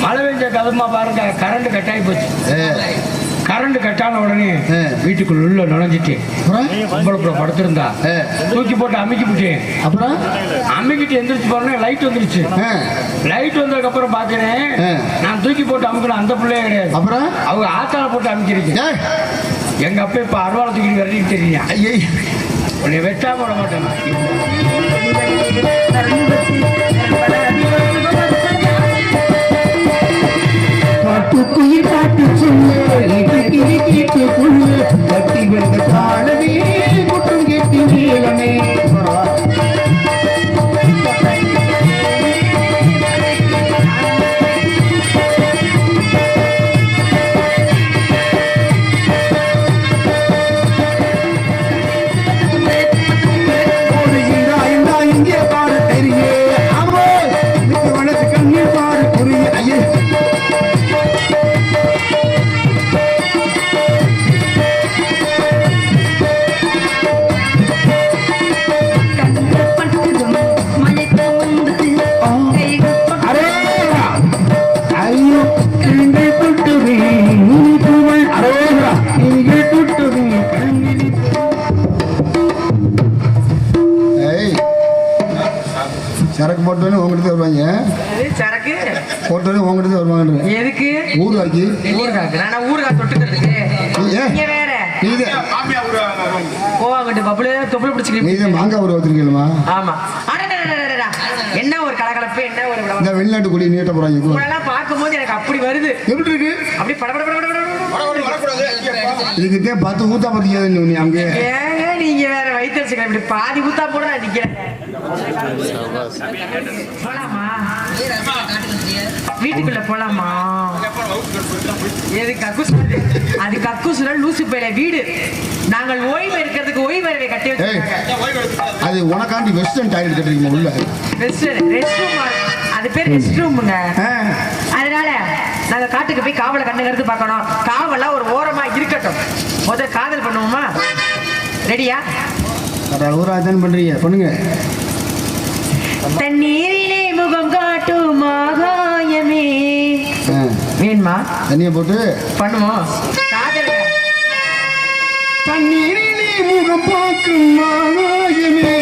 மழை பெஞ்ச கதமா பாருங்க கரண்ட் கட் ஆகி போச்சு. கரண்ட் கட்டான உடனே ஆ. வீட்டுக்குள்ள உள்ள நுழைஞ்சிட்டேன் அப்புறம்? படுத்திருந்தா. ஆ. தூக்கி போட்டு அமுக்கி விட்டேன். அப்புறம்? அம்மிக்கிட்டு எந்திரிச்சு போறேன் லைட் வந்துருச்சு. லைட் வந்ததுக்கு அப்புறம் பாக்குறேன் ஆ. நான் தூக்கி போட்டு அமுக்கணும் அந்த பிள்ளையே கிடையாது. அப்புறம்? அவங்க ஆத்தால போட்டு அமுக்கிருக்கேன். ஏய், எங்க அப்பா இப்ப அருவாளை தூக்கி விரட்டிட்டு தெரியா ஐயே. உன்னை வெட்டாம விட மாட்டேன். காட்டுக்குயில் காட்டு சொல்லு கிளி கீட்டு புல்லு கட்டி வந்த காலவே குற்றம் கேட்டு நீளமே விளம்பரம். வெளிநாட்டு குடி நீட்ட போறாங்க. உங்களெல்லாம் பார்க்கும்போது எனக்கு அப்படி வருது எப்படி இருக்கு அப்படி பட பட பட பட பட பட. இதுக்கிட்டே பத்து ஊத்தா பத்திக்காது நீ அங்கே ஏங்க நீங்க வேற வயிற்றுச்சுக்க இப்படி பாதி ஊத்தா போட நான் நிக்கிறேன் போலாமா வீட்டுக்குள்ள போலாமா எது கக்கூஸ்? அது கக்கூசுல லூசு பையில வீடு நாங்கள் ஓய்வு இருக்கிறதுக்கு ஓய்வு அறிவை கட்டி அது உனக்காண்டி வெஸ்டர்ன் டாய்லெட் கட்டுறீங்க உள்ள ரெஸ்ட் ரெஸ்ட் ரூம் அது பேர் ரெஸ்ட் ரூமுங்க. அதனால நாங்க காட்டுக்கு போய் காவலை கண்ணுங்கிறது பார்க்கணும். காவலாம் ஒரு ஓரமா இருக்கட்டும். முதல்ல காதல் பண்ணுவோமா? ரெடியா ஊராஜன் பண்றீங்க? பண்ணுங்க. தண்ணீரிலே முகம் காட்டும் ஆகாயமே. வேணுமா? தண்ணியை போட்டு. பண்ணுவோம். காதல். தண்ணீரிலே முகம் பார்க்கும் ஆகாயமே.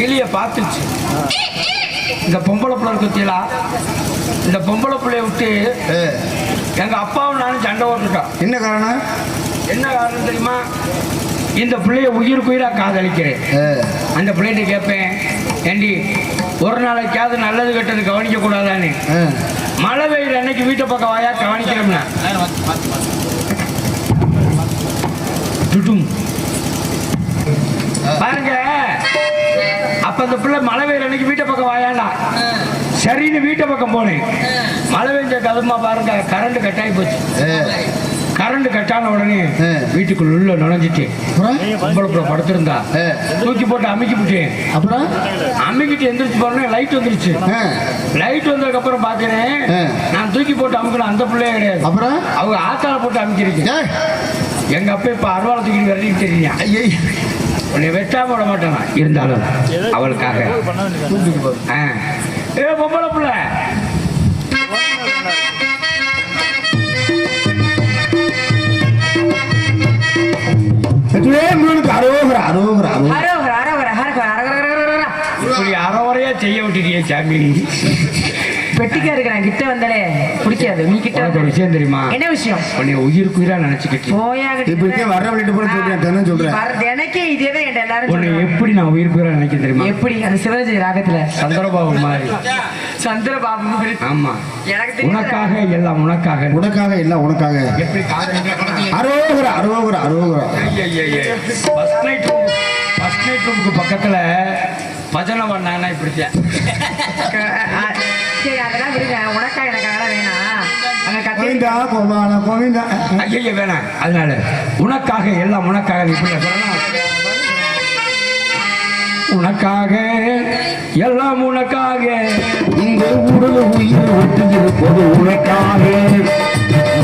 கிளிய பார்த்துச்சு இந்த பொம்பளை பிள்ளை குத்திலா இந்த பொம்பளை பிள்ளைய விட்டு எங்க அப்பாவும் நானும் சண்டை ஓட்டுட்டோம் என்ன காரணம்? என்ன காரணம் தெரியுமா? இந்த பிள்ளைய உயிருக்கு உயிரா காதலிக்கிறேன். அந்த பிள்ளைகிட்ட கேட்பேன் ஏண்டி ஒரு நாளைக்காவது நல்லது கெட்டது கவனிக்க கூடாதான்னு. மழை பெய்யுற அன்னைக்கு வீட்டை பக்கம் வாயா கவனிக்கிறோம்னா துடும். பாருங்க அப்ப அந்த பிள்ளை மழை பெய்யுற அன்னைக்கு வீட்டை பக்கம் வாயாண்டா. சரின்னு வீட்டை பக்கம் போனேன். மழை பெஞ்ச கதமா பாருங்க கரண்ட் கட்டாயி போச்சு. ஏ, கரண்ட் கட்டான உடனே. வீட்டுக்குள்ள உள்ள நுழைஞ்சிட்டு அப்புறம்? படுத்திருந்தா. தூக்கி போட்டு அமுக்கி விட்டேன். அப்புறம்? அம்மிக்கிட்டு எந்திரிச்சு போறேன் லைட் வந்துருச்சு. லைட் வந்ததுக்கு அப்புறம் பாக்குறேன். நான் தூக்கி போட்டு அமுக்கணும் அந்த பிள்ளையே கிடையாது. அப்புறம்? அவங்க ஆத்தால போட்டு அமுக்கிருக்கேன். ஏய், எங்க அப்பா இப்ப அருவாள் தூக்கி விரட்டிட்டு தெரியா ஐயை. உன்னை வெட்டாம விட மாட்டேன் இருந்தாலும் அவளுக்காக. ஏ பொம்பளை பிள்ளை. இப்படி அறவரையா செய்ய விட்டுட்டியே சாமி. பெட்டிக்காருக்கு நான் கிட்ட வந்தாலே பிடிக்காது. நீ கிட்ட ஒரு விஷயம் தெரியுமா? என்ன விஷயம்? உன்னை உயிருக்கு உயிரா நினைச்சுக்கிட்டு போயா இப்ப இருக்கே வர விட்டு போல சொல்றேன் தினம் சொல்றேன். எல்லாரும் உன்னை சொல்றாங்க. எப்படி நான் உயிருக்கு உயிரா நினைக்க தெரியுமா? எப்படி? அந்த ராகத்துல. சந்திரபாபு மாதிரி. சந்திரபாபு மாதிரி. ஆமா. எனக்கு. உனக்காக எல்லாம் உனக்காக. உனக்காக இல்ல உனக்காக. எப்படி அரோகரா அரோகரா அரோகரா. First night room first night ரூமுக்கு பக்கத்துல பஜனை பண்ணாங்கன்னா இப்படித்தான். ஆ, சரி அதெல்லாம் விடுங்க. உனக்கா எனக்காக வேணாம். கோவிந்தா கோபால கோவிந்தா. ஐயய்ய வேணாம். அதனால உனக்காக எல்லாம் உனக்காக நீ இப்படி சொல்லலாம். உனக்காக எல்லாம் உனக்காக. இந்த உடல் உயிர் ஒட்டுகிறது உனக்காக.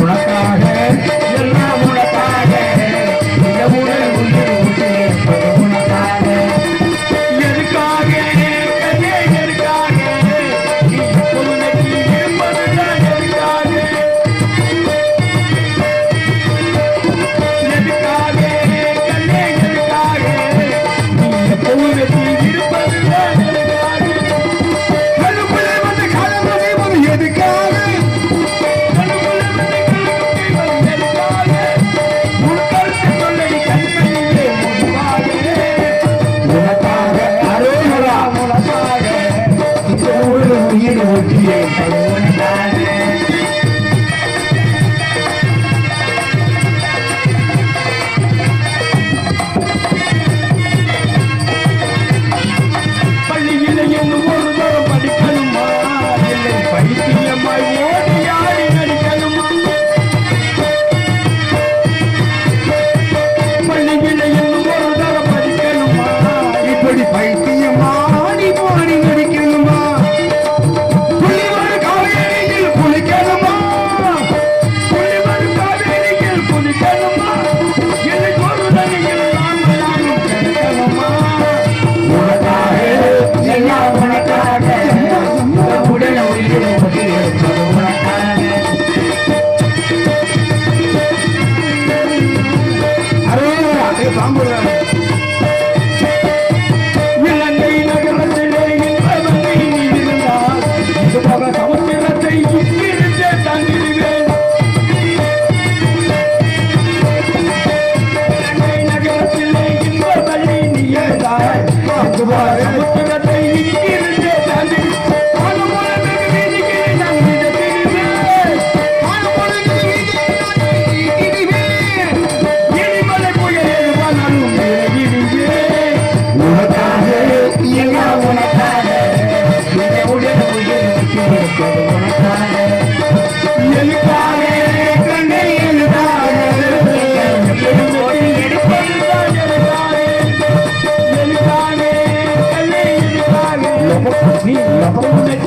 உனக்காக அரோகரா ஒட்டியிருப்பது உனக்காக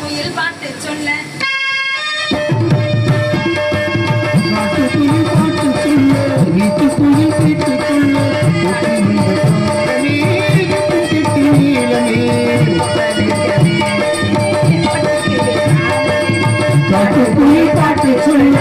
புயல் பாட்டு சொல்ல காட்டுக்குயில் பாட்டு சொல்ல வீட்டுக்குயில் கேட்டு சொல்ல ஒட்டி வந்த காலமே கெட்டி நீளமே காட்டுக்குயில் பாட்டு சொல்ல.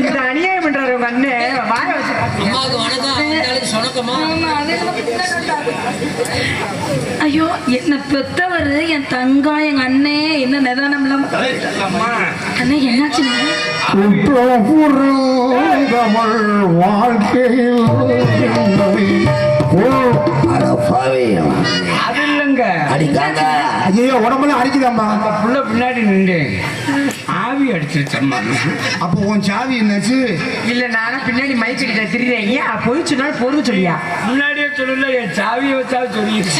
இந்த அநியாயம் பண்றாரு உங்க அண்ணன் வாய வச்சு அம்மாவுக்கு வணக்கம் அவங்களுக்கு சொணக்கமா? ஆமா, அது ஐயோ என்ன பெத்தவர் என் தங்கா எங்க அண்ணே. என்ன நிதானம் இல்லாம அண்ணே குற்றப்புறம் தமிழ் வாழ்க்கையில் அது இல்லைங்க. ஐயோ உடம்பெல்லாம் அடிக்குதாம்மா அந்த புள்ள பின்னாடி நின்று ஆவி அடிச்சிருச்சம்மா. அப்போ உன் சாவி என்னாச்சு? இல்ல நானும் பின்னாடி மைக் கிட்ட திரிறேன் ஏன் பொய் சொன்னாலும் பொருள் சொல்லியா? முன்னாடியே சொல்லல என் சாவியை சொல்லிடு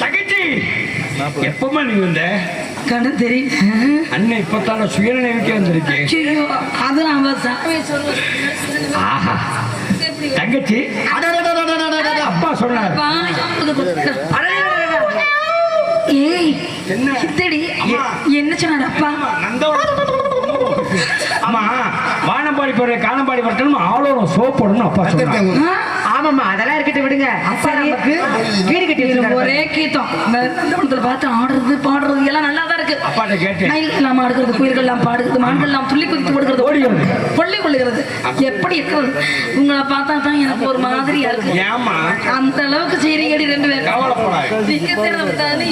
தங்கச்சி! எப்பமா நீ வந்த? கண்ணு தெரியும் அண்ணன் இப்பத்தான சுயநினைவுக்கே வந்திருக்கேன் அது அவ சாமி சொல்லுவேன் ஆஹா. தங்கச்சி அப்பா சொன்னார் ஏய் என்ன? சித்தடி அம்மா. என்ன சொன்னார் அப்பா அம்மா வானம்பாடி போற காணம்பாடி பட்டணும் ஆளோட சோப் போடணும் அப்பா சொன்னார் ஆ? ஆமாம்மா அதெல்லாம் இருக்கட்டும் விடுங்க. அப்பா நமக்கு வீடு கட்டி ஒரே நந்தவனத்துல பார்த்து ஆடுறது பாடுறது எல்லாம் நல்லா தான் இருக்கு. அப்பாட்ட கேட்டேன். மயில்கள் எல்லாம் ஆடுகிறது குயில்கள் எல்லாம் பாடுகிறது மான்கள் எல்லாம் துள்ளி குதித்து ஓடுகிறது ஓடுகிறது. கொள்ளை கொள்ளுகிறது. எப்படி இருக்கிறது உங்களை பார்த்தா தான் எனக்கு ஒரு மாதிரியா இருக்கு. அந்த அளவுக்கு செய்றீங்கடி ரெண்டு பேரும். நீங்க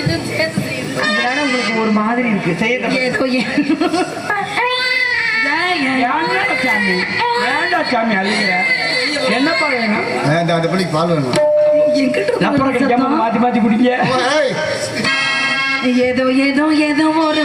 இது சேர்த்து செய்யுது. அதனால உங்களுக்கு ஒரு மாதிரி இருக்கு. செய்ய ஏதோ ஏன். ஏன், ஏன்? வேண்டாம் சாமி வேண்டாம் சாமி அழுகிற என்னப்பா வேணும் இந்த அந்த பிள்ளைக்கு பால் வேணும் மாத்தி மாத்தி ஏதோ ஏதோ ஏதோ ஒரு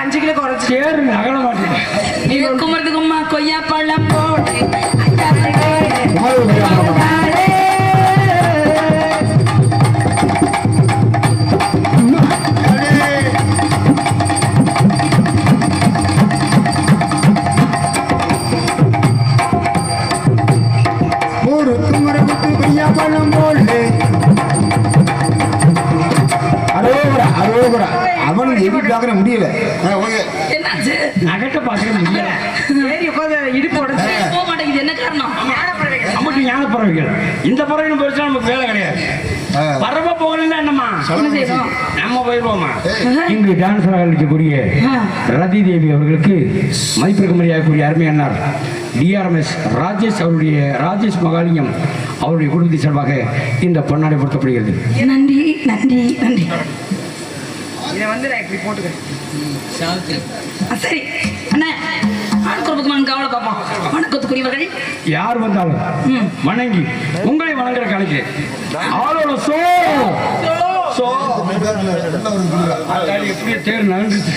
அஞ்சு கிலோ குறைச்சு. சேரு நகல மாட்டேன் குமரது கும்மா கொய்யா பழம் போடு. பார்க்க முடியல. ஏறி உட்காந்து இடுப்பு உடச்சு. போக மாட்டேங்குது. என்ன காரணம்? நம்மட்டு ஞான பறவைகள். இந்த பறவைகள் போயிடுச்சா நமக்கு வேலை கிடையாது. பறவை போகலன்னா என்னம்மா? நம்ம போயிடுவோமா? இங்கு டான்ஸராக இருக்கக்கூடிய ரதி தேவி அவர்களுக்கு மதிப்பிற்கு மரியாதைக்குரிய அருமை அண்ணார் டிஆர்எம்எஸ் ராஜேஷ் அவருடைய ராஜேஷ் மகாலிங்கம் அவருடைய குடும்பத்தின் சார்பாக இந்த பொன்னாடை பொருத்தப்படுகிறது. நன்றி நன்றி நன்றி. இதை வந்து நான் இப்படி போட்டுக்கிறேன். சரி. அண்ணே ஆட்குறப்புக்கு கவலை பார்ப்போம் வணக்கத்துக்குரியவர்கள். யார் வந்தாலும் வணங்கி உங்களை வணங்குற கலைக்கு ஆளோட சோ. சோ. தேர் நகர்ந்துச்சு.